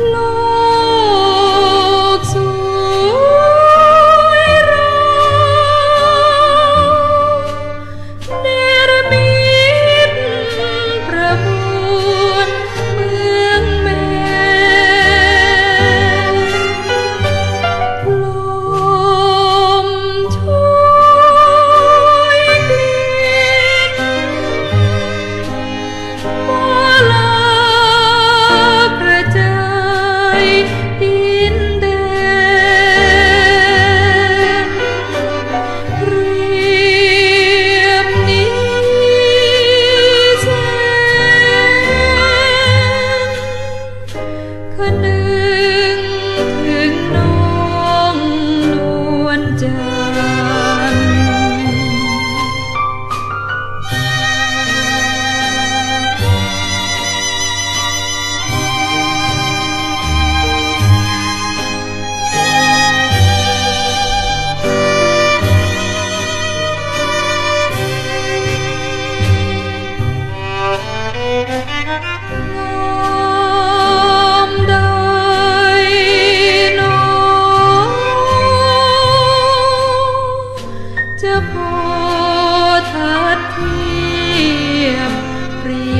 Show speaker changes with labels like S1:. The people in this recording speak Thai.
S1: Lord. จะพอทัดเทียมเปรีย